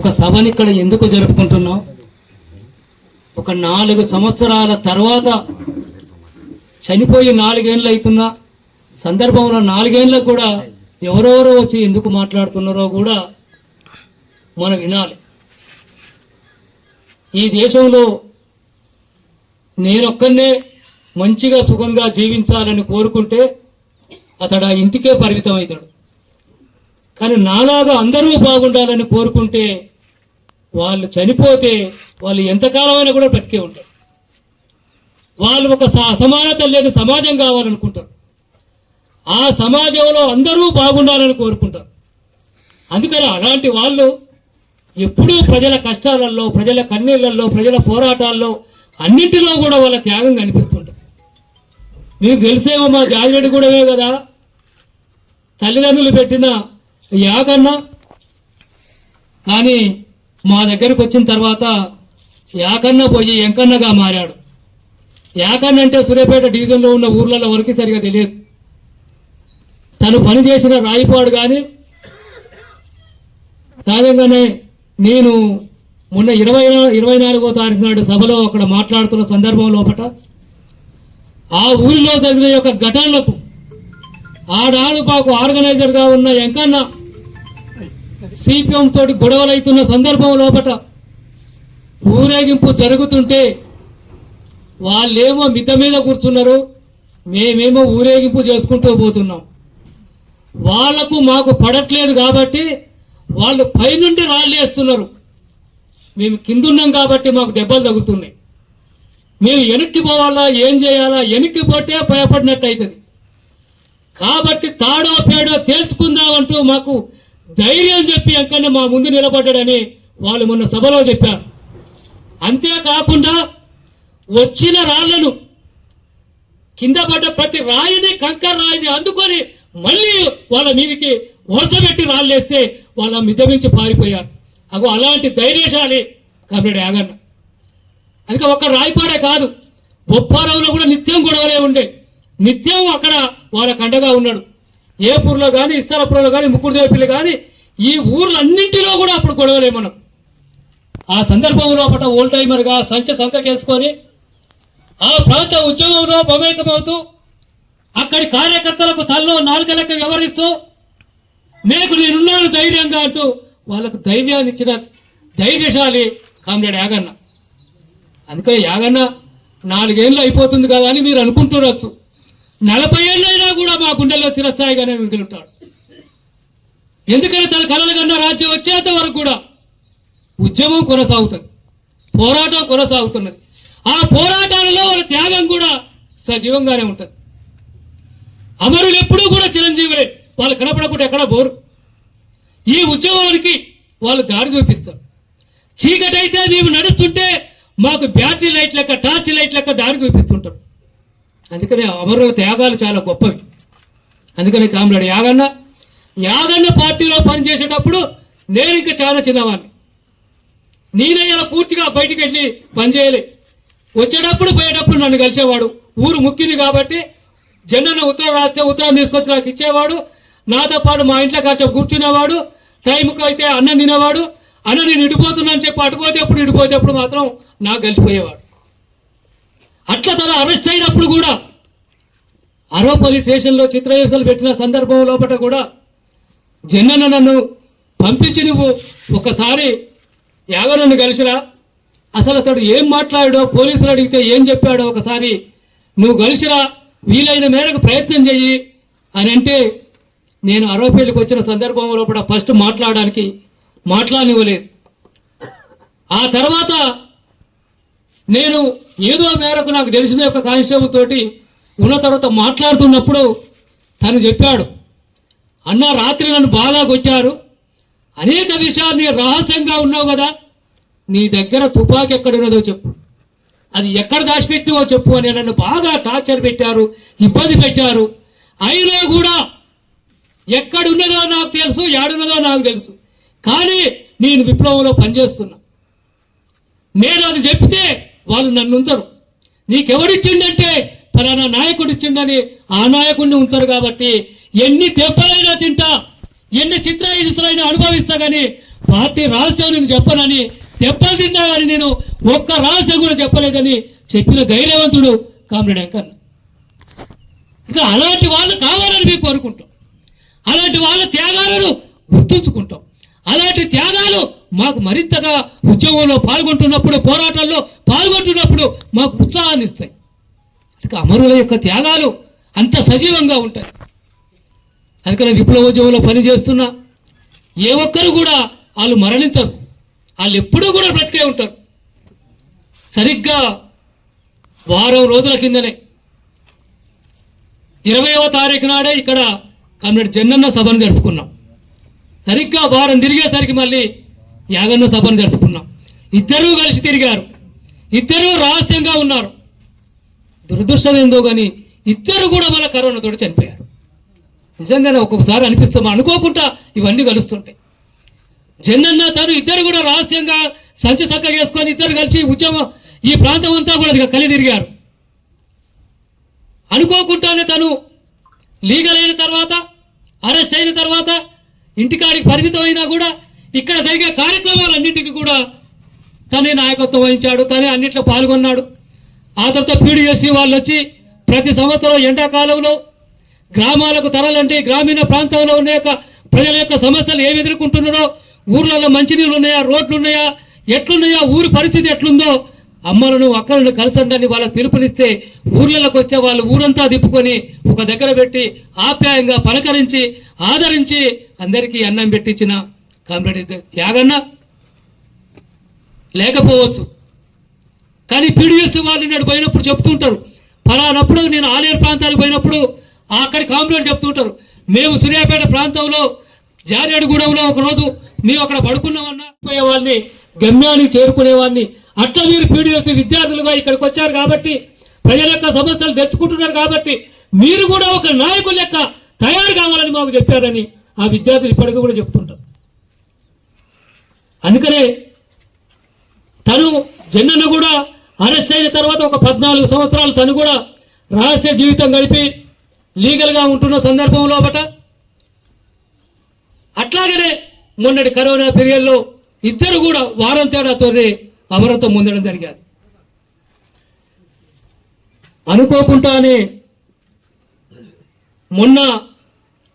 ఒక సభని ఇక్కడ ఎందుకు జరుపుకుంటున్నాం? ఒక నాలుగు సంవత్సరాల తర్వాత చనిపోయి నాలుగేళ్ళు అవుతున్న సందర్భంలో నాలుగేళ్ళకు కూడా ఎవరెవరో వచ్చి ఎందుకు మాట్లాడుతున్నారో కూడా మనం వినాలి. ఈ దేశంలో నేనొక్కనే మంచిగా సుఖంగా జీవించాలని కోరుకుంటే అతడు ఆ ఇంటికే పరిమితం అవుతాడు కానీ నాలాగా అందరూ బాగుండాలని కోరుకుంటే వాళ్ళు చనిపోతే వాళ్ళు ఎంతకాలమైనా కూడా బ్రతికే ఉంటారు. వాళ్ళు ఒక స- అసమానత లేని సమాజం కావాలనుకుంటారు. ఆ సమాజంలో అందరూ బాగుండాలని కోరుకుంటారు. అందుకని అలాంటి వాళ్ళు ఎప్పుడూ ప్రజల కష్టాలలో ప్రజల కన్నీళ్ళలో ప్రజల పోరాటాల్లో అన్నింటిలో కూడా వాళ్ళ త్యాగం కనిపిస్తుంటారు మీకు తెలిసేమో మా జాజిరెడ్డి కూడా కదా. తల్లిదండ్రులు పెట్టిన యాకన్న కానీ మా దగ్గరకు వచ్చిన తర్వాత యాకన్న పోయి ఎంకన్నగా మారాడు. యాకన్న అంటే సూర్యాపేట డివిజన్లో ఉన్న ఊర్లలో వరకు సరిగా తెలియదు. తను పనిచేసిన రాయిపాడు కానీ సహజంగానే నేను మొన్న ఇరవై ఇరవై నాలుగో తారీఖు నాడు సభలో అక్కడ మాట్లాడుతున్న సందర్భం లోపట ఆ ఊరిలో జరిగిన యొక్క ఘటనలకు ఆడాడు పాకు ఆర్గనైజర్గా ఉన్న ఎంకన్నా సిపిఎం తోటి అవుతున్న సందర్భం లోపల ఊరేగింపు జరుగుతుంటే వాళ్ళేమో మిద్ద మీద కూర్చున్నారు మేమేమో ఊరేగింపు చేసుకుంటూ పోతున్నాం. వాళ్ళకు మాకు పడట్లేదు కాబట్టి వాళ్ళు పైనుండి రాళ్ళేస్తున్నారు మేము కిందున్నాం కాబట్టి మాకు దెబ్బలు తగులుతున్నాయి. మేము వెనక్కి పోవాలా ఏం చేయాలా వెనక్కి పోతే భయపడినట్టు అవుతుంది కాబట్టి తాడో పేడో తేల్చుకుందామంటూ మాకు ధైర్యం చెప్పి అంకన్న మా ముందు నిలబడ్డాడని వాళ్ళు మొన్న సభలో చెప్పారు. అంతేకాకుండా వచ్చిన రాళ్ళను కింద పడ్డ ప్రతి రాయిని కంకర రాయిని అందుకొని మళ్ళీ వాళ్ళ మీదకి వరుసపెట్టి రాళ్ళేస్తే వాళ్ళ మిదమించి పారిపోయారు. అగో అలాంటి ధైర్యశాలి కాబట్టి యాగన్న. అందుకే ఒక్క రాయిపాడే కాదు బొప్పారావులో కూడా నిత్యం గొడవలే ఉండే. నిత్యం అక్కడ వాళ్ళ అండగా ఉన్నాడు. ఏపూర్లో కానీ ఇస్తారపురంలో కానీ ముక్కుడుదేవిపల్లి కానీ ఈ ఊర్లన్నింటిలో కూడా అప్పుడు గొడవలే మనం. ఆ సందర్భంలో పట ఓల్డ్ టైమర్గా సంచ సంకకేసుకొని ఆ ప్రాంత ఉద్యమంలో మమేకమవుతూ అక్కడి కార్యకర్తలకు తల్లో నాలుగు లెక్క వ్యవహరిస్తూ మీకు నేనున్నాను ధైర్యంగా అంటూ వాళ్ళకు ధైర్యాన్ని ఇచ్చిన ధైర్యశాలి కామ్రేడ్ యాగన్న. అందుకని యాగన్న నాలుగేళ్ళు అయిపోతుంది కదా అని మీరు అనుకుంటుండొచ్చు నలభై ఏళ్ళైనా కూడా మా గుండెల్లో స్థిరస్థాయిగానే మిగులుంటాడు ఎందుకంటే తన కళలు కన్నా రాజ్యం వచ్చేంత వరకు కూడా ఉద్యమం కొనసాగుతుంది. పోరాటం కొనసాగుతున్నది. ఆ పోరాటాలలో వాళ్ళ త్యాగం కూడా సజీవంగానే ఉంటుంది. అమరులు ఎప్పుడూ కూడా చిరంజీవులే. వాళ్ళు కనపడకుండా ఎక్కడ పోరు ఈ ఉద్యమానికి వాళ్ళు దారి చూపిస్తారు. చీకటైతే మేము నడుస్తుంటే మాకు బ్యాటరీ లైట్ లెక్క టార్చ్ లైట్ లెక్క దారి చూపిస్తుంటారు. అందుకనే అమరుల త్యాగాలు చాలా గొప్పవి. అందుకని కామ్రాడు యాగన్నా యాదన్న పార్టీలో పనిచేసేటప్పుడు నేను ఇంకా చాలా చిన్నవాడిని. నేనే ఇలా పూర్తిగా బయటికి వెళ్ళి పనిచేయలే. వచ్చేటప్పుడు పోయేటప్పుడు నన్ను కలిసేవాడు. ఊరు ముక్కింది కాబట్టి జనన ఉత్తరం రాస్తే ఉత్తరం తీసుకొచ్చి నాకు ఇచ్చేవాడు. నాతో పాటు మా ఇంట్లో కాచ కూర్చునేవాడు. టైంకి అయితే అన్నం తినేవాడు. అన్న నేను ఇడిపోతున్నాను చెప్పి అటుపోతేప్పుడు ఇడిపోతేప్పుడు అప్పుడు మాత్రం నాకు కలిసిపోయేవాడు. అట్లా తన అరెస్ట్ అయినప్పుడు కూడా అరవపల్లి స్టేషన్లో చిత్రహింసలు పెట్టిన సందర్భం లోపల కూడా జన్నన్న నన్ను పంపించి నువ్వు ఒకసారి యాగనన్ను కలిసిరా. అసలు అతడు ఏం మాట్లాడాడో పోలీసులు అడిగితే ఏం చెప్పాడో ఒకసారి నువ్వు కలిసిరా వీలైన మేరకు ప్రయత్నం చెయ్యి అని అంటే నేను అరవపల్లికి వచ్చిన సందర్భంలో కూడా ఫస్ట్ మాట్లాడడానికి మాట్లాడనివ్వలేదు. ఆ తర్వాత నేను ఏదో మేరకు నాకు తెలిసిన యొక్క కానిస్టేబుల్ తోటి ఉన్న తర్వాత మాట్లాడుతున్నప్పుడు తను చెప్పాడు. అన్న రాత్రి నన్ను బాగా కొట్టారు అనేక విషయాలు నీ రహస్యంగా ఉన్నావు కదా నీ దగ్గర తుపాకీ ఎక్కడున్నదో చెప్పు. అది ఎక్కడ దాచిపెట్టివో చెప్పు అని నన్ను బాగా టార్చర్ పెట్టారు ఇబ్బంది పెట్టారు. అయినా కూడా ఎక్కడున్నదో నాకు తెలుసు ఏడున్నదో నాకు తెలుసు. కానీ నేను విప్లవంలో పనిచేస్తున్నా. నేను అది చెప్తే వాళ్ళు నన్ను ఉంచరు. నీకెవడిచ్చిండంటే ఫలానా నాయకుడు ఇచ్చిండని ఆ నాయకుడిని ఉంచరు కాబట్టి ఎన్ని దెబ్బలైనా తింటా ఎన్ని చిత్రాయుధులైనా అనుభవిస్తా కానీ పార్టీ రహస్యం నేను చెప్పనని దెబ్బలు తిన్నా కానీ నేను ఒక్క రహస్యం కూడా చెప్పలేదని చెప్పిన ధైర్యవంతుడు కామ్రేడ్ అంకర్. ఇంకా అలాంటి వాళ్ళు కావాలని మీకు కోరుకుంటాం. అలాంటి వాళ్ళ త్యాగాలను గుర్తుంచుకుంటాం. అలాంటి త్యాగాలు మాకు మరింతగా ఉద్యమంలో పాల్గొంటున్నప్పుడు పోరాటాల్లో పాల్గొంటున్నప్పుడు మాకు ఉత్సాహాన్ని ఇస్తాయి అమరుల యొక్క త్యాగాలు అంత సజీవంగా ఉంటాయి. అందుకని విప్లవోద్యమంలో పనిచేస్తున్న ఏ ఒక్కరు కూడా వాళ్ళు మరణించరు. వాళ్ళు ఎప్పుడూ కూడా బ్రతికే ఉంటారు. సరిగ్గా వారం రోజుల కిందనే. ఇరవయవ తారీఖు నాడే ఇక్కడ కమ్రేడ్ జన్నన్న సభను జరుపుకున్నాం. సరిగ్గా వారం తిరిగేసరికి మళ్ళీ యాగన్న సభను జరుపుకున్నాం. ఇద్దరూ కలిసి తిరిగారు. ఇద్దరూ రహస్యంగా ఉన్నారు. దురదృష్టం ఏందో కానీ ఇద్దరు కూడా మన కరోనాతో చనిపోయారు. నిజంగానే ఒక్కొక్కసారి అనిపిస్తాం. అనుకోకుండా ఇవన్నీ కలుస్తుంటాయి. జన్నన్న తను ఇద్దరు కూడా రహస్యంగా సంచి చక్క వేసుకొని ఇద్దరు కలిసి ఉద్యమం ఈ ప్రాంతం అంతా కూడా కలి తిరిగారు. అనుకోకుండానే తను లీగల్ అయిన తర్వాత అరెస్ట్ అయిన తర్వాత ఇంటికాడికి పరిమితం అయినా కూడా ఇక్కడ జరిగే కార్యక్రమాలన్నింటికి కూడా తనే నాయకత్వం వహించాడు. తనే అన్నిట్లో పాల్గొన్నాడు. ఆ తర్వాత పీడిఎస్సీ వాళ్ళు వచ్చి ప్రతి సంవత్సరం ఎండాకాలంలో గ్రామాలకు తరలంటే గ్రామీణ ప్రాంతంలో ఉన్న యొక్క ప్రజల యొక్క సమస్యలు ఏమి ఎదుర్కొంటున్నారో ఊర్లలో మంచినీళ్ళు ఉన్నాయా రోడ్లు ఉన్నాయా ఎట్లున్నాయా ఊరి పరిస్థితి ఎట్లుందో అమ్మలను అక్కలను కలిసండని వాళ్ళకి పిలుపునిస్తే ఊర్లలోకి వస్తే వాళ్ళు ఊరంతా తిప్పుకొని ఒక దగ్గర పెట్టి ఆప్యాయంగా పలకరించి ఆదరించి అందరికీ అన్నం పెట్టించిన కామ్రేడ్ యాగన్న? లేకపోవచ్చు. కానీ పీడిఎస్ వాళ్ళు నేను పోయినప్పుడు చెప్తుంటారు. ఫలానప్పుడు నేను ఆలేరు ప్రాంతాలకు పోయినప్పుడు అక్కడి కాంప్లైంట్ చెప్తుంటారు మేము సూర్యాపేట ప్రాంతంలో జారేడుగూడెంలో ఒకరోజు మేము అక్కడ పడుకున్నామన్నా వాళ్ళని గమ్యానికి చేరుకునేవాడిని అట్లా మీరు పీడిఎస్ విద్యార్థులుగా ఇక్కడికి వచ్చారు కాబట్టి ప్రజల యొక్క సమస్యలు తెచ్చుకుంటున్నారు కాబట్టి మీరు కూడా ఒక నాయకుల లెక్క తయారు కావాలని మాకు చెప్పారని ఆ విద్యార్థులు ఇప్పటికీ కూడా చెప్తుంటారు. అందుకనే తను జన్నను కూడా అరెస్ట్ అయిన తర్వాత ఒక పద్నాలుగు సంవత్సరాలు తను కూడా రహస్య జీవితం గడిపి లీగల్గా ఉంటున్న సందర్భంలో బట అట్లాగనే మొన్నటి కరోనా పీరియడ్లో ఇద్దరు కూడా వారం తేడాతోనే అమరత్వం పొందడం జరిగాది అనుకోకుండానే మొన్న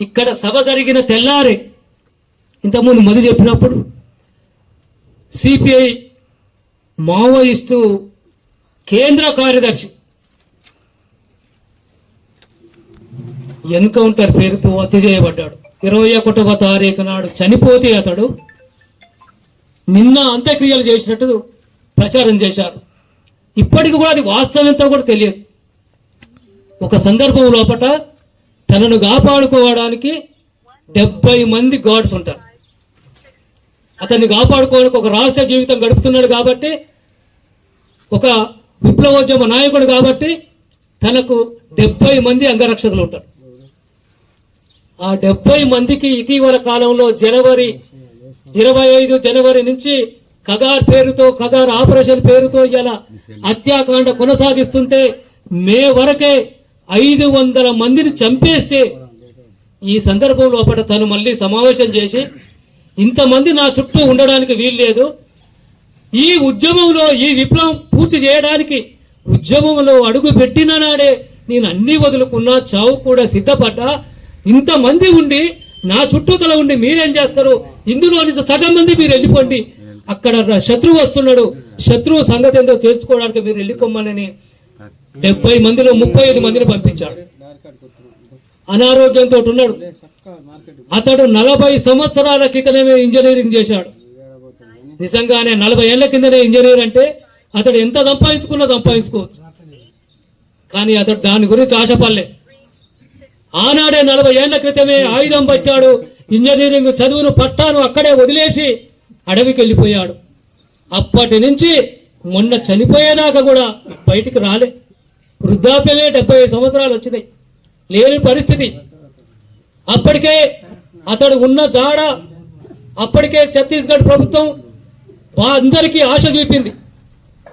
ఇక్కడ సభ జరిగిన తెల్లారి ఇంతకుముందు మధు చెప్పినప్పుడు సిపిఐ మావోయిస్తూ కేంద్ర కార్యదర్శి ఎన్కౌంటర్ పేరుతో హత్య చేయబడ్డాడు. ఇరవై ఒకటవ తారీఖు నాడు చనిపోతే అతడు నిన్న అంత్యక్రియలు చేసినట్టు ప్రచారం చేశారు. ఇప్పటికి కూడా అది వాస్తవం ఎంతో కూడా తెలియదు. ఒక సందర్భం లోపట తనను కాపాడుకోవడానికి డెబ్బై మంది గాడ్స్ ఉంటారు. అతన్ని కాపాడుకోవడానికి ఒక రహస్య జీవితం గడుపుతున్నాడు కాబట్టి ఒక విప్లవోద్యమ నాయకుడు కాబట్టి తనకు డెబ్బై మంది అంగరక్షకులు ఉంటారు. ఆ డెబ్బై మందికి ఇటీవల కాలంలో జనవరి ఇరవై ఐదు జనవరి నుంచి కగార్ పేరుతో కగార్ ఆపరేషన్ పేరుతో ఇలా హత్యాకాండ కొనసాగిస్తుంటే మే వరకే ఐదు వందల మందిని చంపేస్తే ఈ సందర్భం లోపల తను మళ్ళీ సమావేశం చేసి ఇంతమంది నా చుట్టూ ఉండడానికి వీల్లేదు ఈ ఉద్యమంలో ఈ విప్లవం పూర్తి చేయడానికి ఉద్యమంలో అడుగు పెట్టిన నాడే నేను అన్ని వదులుకున్నా చావు కూడా సిద్ధపడ్డా. ఇంతమంది ఉండి నా చుట్టూతల ఉండి మీరేం చేస్తారు? ఇందులో నుంచి సగం మంది మీరు వెళ్ళిపోండి. అక్కడ శత్రువు వస్తున్నాడు. శత్రువు సంగతి ఏందో తెలుసుకోవడానికి మీరు వెళ్ళిపోమ్మనని డెబ్బై మందిలో ముప్పై ఐదు మందిని పంపించాడు. అనారోగ్యంతో ఉన్నాడు. అతడు నలభై సంవత్సరాల క్రితమే ఇంజనీరింగ్ చేశాడు. నిజంగానే నలభై ఏళ్ళ కిందనే ఇంజనీర్ అంటే అతడు ఎంత సంపాదించుకున్నా సంపాదించుకోవచ్చు. కానీ అతడు దాని గురించి ఆశపడలే. ఆనాడే నలభై ఏళ్ళ క్రితమే ఆయుధం పట్టాడు. ఇంజనీరింగ్ చదువును పట్టాను అక్కడే వదిలేసి అడవికి వెళ్ళిపోయాడు. అప్పటి నుంచి మొన్న చనిపోయేదాకా కూడా బయటికి రాలే. వృద్ధాప్యమే డెబ్బై సంవత్సరాలు వచ్చినాయి. లేని పరిస్థితి. అప్పటికే అతడు ఉన్న జాడ అప్పటికే ఛత్తీస్గఢ్ ప్రభుత్వం అందరికీ ఆశ చూపింది.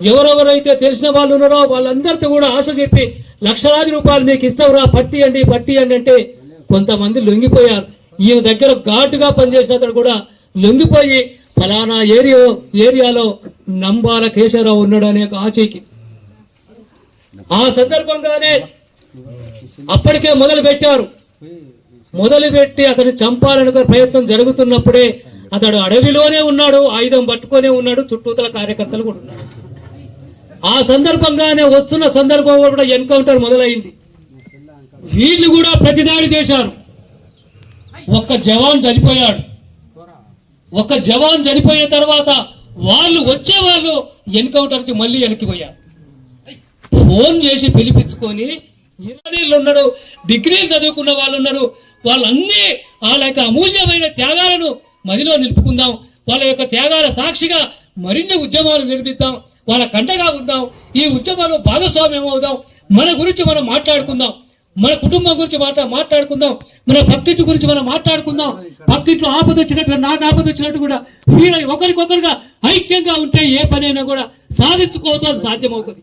ఎవరెవరైతే తెలిసిన వాళ్ళు ఉన్నారో వాళ్ళందరితో కూడా ఆశ చెప్పి లక్షలాది రూపాయలు మీకు ఇస్తావురా పట్టి అండి అంటే కొంతమంది లొంగిపోయారు. ఈయన దగ్గర ఘాటుగా పనిచేసిన అతడు కూడా లొంగిపోయి ఫలానా ఏరియా ఏరియాలో నంబాల కేశవరావు ఉన్నాడు అనే ఒక ఆచీకి. ఆ సందర్భంగానే అప్పటికే మొదలు పెట్టారు మొదలు పెట్టి అతను చంపాలని ప్రయత్నం జరుగుతున్నప్పుడే అతడు అడవిలోనే ఉన్నాడు ఆయుధం పట్టుకొనే ఉన్నాడు చుట్టూతల కార్యకర్తలు కూడా ఉన్నారు. ఆ సందర్భంగానే వస్తున్న సందర్భంలో కూడా ఎన్కౌంటర్ మొదలైంది. వీళ్ళు కూడా ప్రతిదాడి చేశారు. ఒక్క జవాన్ చనిపోయాడు. ఒక జవాన్ చనిపోయిన తర్వాత వాళ్ళు వచ్చే వాళ్ళు ఎన్కౌంటర్ నుంచి మళ్ళీ వెనక్కిపోయారు ఫోన్ చేసి పిలిపించుకొని ఇరానీళ్ళు ఉన్నారు డిగ్రీలు చదువుకున్న వాళ్ళు ఉన్నారు వాళ్ళన్నీ వాళ్ళ యొక్క అమూల్యమైన త్యాగాలను మదిలో నిలుపుకుందాం వాళ్ళ యొక్క త్యాగాల సాక్షిగా మరిన్ని ఉద్యమాలు నిర్మిద్దాం వాళ్ళ కంటగా ఉందాం ఈ ఉద్యమంలో భాగస్వామ్యం అవుదాం మన గురించి మనం మాట్లాడుకుందాం మన కుటుంబం గురించి మాట మాట్లాడుకుందాం మన పక్కింటి గురించి మనం మాట్లాడుకుందాం. పక్కింట్లో ఆపద వచ్చినట్టు నాకు ఆపద వచ్చినట్టు కూడా ఫీల్ అయ్యి ఒకరికొకరుగా ఐక్యంగా ఉంటే ఏ పనైనా కూడా సాధించుకోవచ్చు అది సాధ్యమవుతుంది.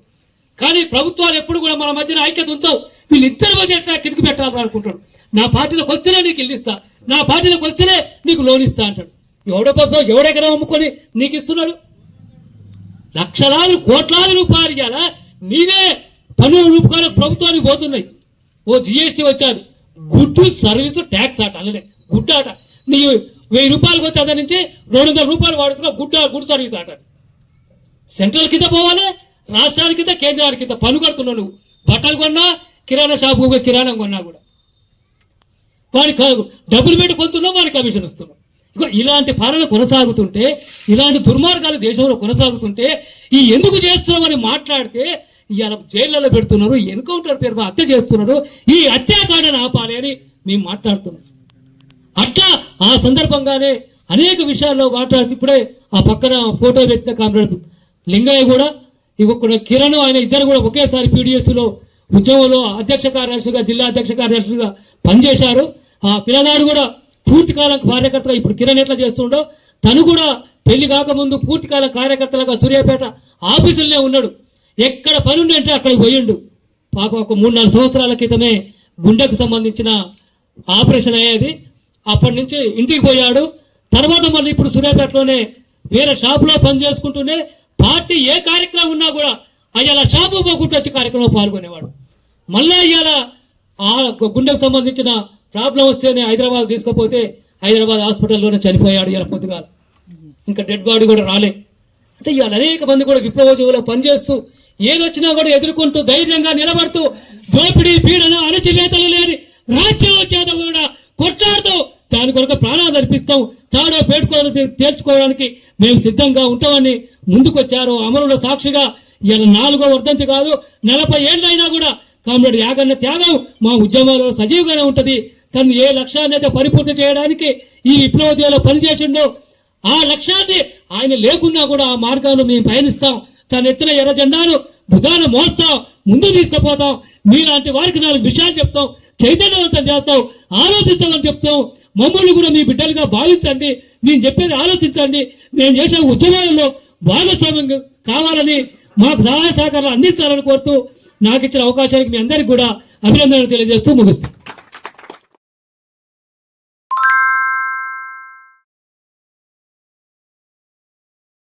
కానీ ప్రభుత్వాలు ఎప్పుడు కూడా మన మధ్యన ఐక్యత ఉంచావు. వీళ్ళిద్దరి మధ్య ఎట్లా కిటికి పెట్టాలని అనుకుంటాడు నా పార్టీలోకి వస్తేనే నీకు ఇల్లుస్తా నా పార్టీలోకి వస్తేనే నీకు లోన్ ఇస్తా అంటాడు. ఎవడో పక్క ఎవడెక్కడ అమ్ముకొని నీకు ఇస్తున్నాడు? లక్షలాది కోట్లాది రూపాయలు ఇవ్వాలా నీవే పన్నుల రూపాయలు ప్రభుత్వానికి పోతున్నాయి. ఓ జిఎస్టీ వచ్చాది గుడ్డు సర్వీస్ ట్యాక్స్ ఆట అలానే గుడ్డు ఆట. నీ వెయ్యి రూపాయలు పోతే అదే నుంచి రెండు వందల రూపాయలు వాడుతున్నా గుడ్డు గుడ్ సర్వీస్ ఆట సెంట్రల్ కింద పోవాలి రాష్ట్రానికి కింద కేంద్రానికి కింద పన్ను కడుతున్నావు నువ్వు. బట్టలు కొన్నా కిరాణా షాపు కిరాణం కొన్నా కూడా. వాడికి డబ్బులు పెట్టి కొంటున్నాం వాడి కమిషన్ వస్తున్నావు. ఇలాంటి పాలన కొనసాగుతుంటే ఇలాంటి దుర్మార్గాలు దేశంలో కొనసాగుతుంటే ఈ ఎందుకు చేస్తున్నామని మాట్లాడితే ఇవాళ జైళ్ళలో పెడుతున్నారు ఎన్కౌంటర్ పేరు హత్య చేస్తున్నారు ఈ హత్యాకాండను ఆపాలి అని మేము మాట్లాడుతున్నాం. అట్లా ఆ సందర్భంగానే అనేక విషయాల్లో మాట్లాడుతూ ఇప్పుడే ఆ పక్కన ఫోటో పెట్టిన కామ్రేడ్ లింగయ్య కూడా ఇంకొక కిరణ్ ఆయన ఇద్దరు కూడా ఒకేసారి పీడిఎస్లో ఉద్యమంలో అధ్యక్ష కార్యదర్శిగా జిల్లా అధ్యక్ష కార్యదర్శిగా పనిచేశారు. ఆ పిల్లగాడు కూడా పూర్తికాలం కార్యకర్తగా ఇప్పుడు కిరణ్ ఎట్లా చేస్తుండో తను కూడా పెళ్ళి కాకముందు పూర్తికాలం కార్యకర్తలుగా సూర్యాపేట ఆఫీసులోనే ఉన్నాడు. ఎక్కడ పని ఉండి అంటే అక్కడికి పోయిండు. పాప ఒక మూడు నాలుగు సంవత్సరాల క్రితమే గుండెకు సంబంధించిన ఆపరేషన్ అయ్యేది. అప్పటి నుంచి ఇంటికి పోయాడు. తర్వాత మళ్ళీ ఇప్పుడు సూర్యాపేటలోనే వేరే షాపులో పని చేసుకుంటూనే పార్టీ ఏ కార్యక్రమం ఉన్నా కూడా అయ్యాల షాపు పోకుంటూ వచ్చి కార్యక్రమంలో పాల్గొనేవాడు. మళ్ళీ అయ్యాల ఆ గుండెకు సంబంధించిన ప్రాబ్లం వస్తేనే హైదరాబాద్ తీసుకుపోతే హైదరాబాద్ హాస్పిటల్లోనే చనిపోయాడు ఇలా పొద్దుగాల. ఇంకా డెడ్ బాడీ కూడా రాలే. అంటే ఇవాళ అనేక మంది కూడా విప్లవోద్యమంలో పనిచేస్తూ ఏదొచ్చినా కూడా ఎదుర్కొంటూ ధైర్యంగా నిలబడుతూ దోపిడీ పీడన అణచివేతలు లేని రాజ్యం చేత కూడా కొట్లాడుతూ దాని కొరకు ప్రాణాలు అర్పిస్తాం. తాడో పేడుకోవాలి తేల్చుకోవడానికి మేము సిద్ధంగా ఉంటామని ముందుకొచ్చారు. అమరుల సాక్షిగా ఇలా నాలుగో వర్ధంతి కాదు నలభై ఏళ్ళైనా కూడా కామ్రేడ్ యాగన్న త్యాగం మా ఉద్యమాల్లో సజీవంగానే ఉంటుంది. తను ఏ లక్ష్యాన్ని అయితే పరిపూర్తి చేయడానికి ఈ విప్లవోద్యమంలో పనిచేసిండో ఆ లక్ష్యాన్ని ఆయన లేకున్నా కూడా ఆ మార్గంలో మేము పయనిస్తాం. తన ఎత్తున ఎర్ర జెండాను భుజాన మోస్తాం. ముందు తీసుకుపోతాం. మీలాంటి వారికి నాలుగు విషయాలు చెప్తాం. చైతన్యవంతం చేస్తాం. ఆలోచిస్తామని చెప్తాం. మమ్మల్ని కూడా మీ బిడ్డలుగా భావించండి. నేను చెప్పేది ఆలోచించండి. నేను చేసే ఉద్యమాలలో భాగస్వామ్యం కావాలని మాకు సహాయ సహకారాలు అందించాలని కోరుతూ నాకు ఇచ్చిన అవకాశానికి మీ అందరికీ కూడా అభినందనలు తెలియజేస్తూ ముగిస్తాం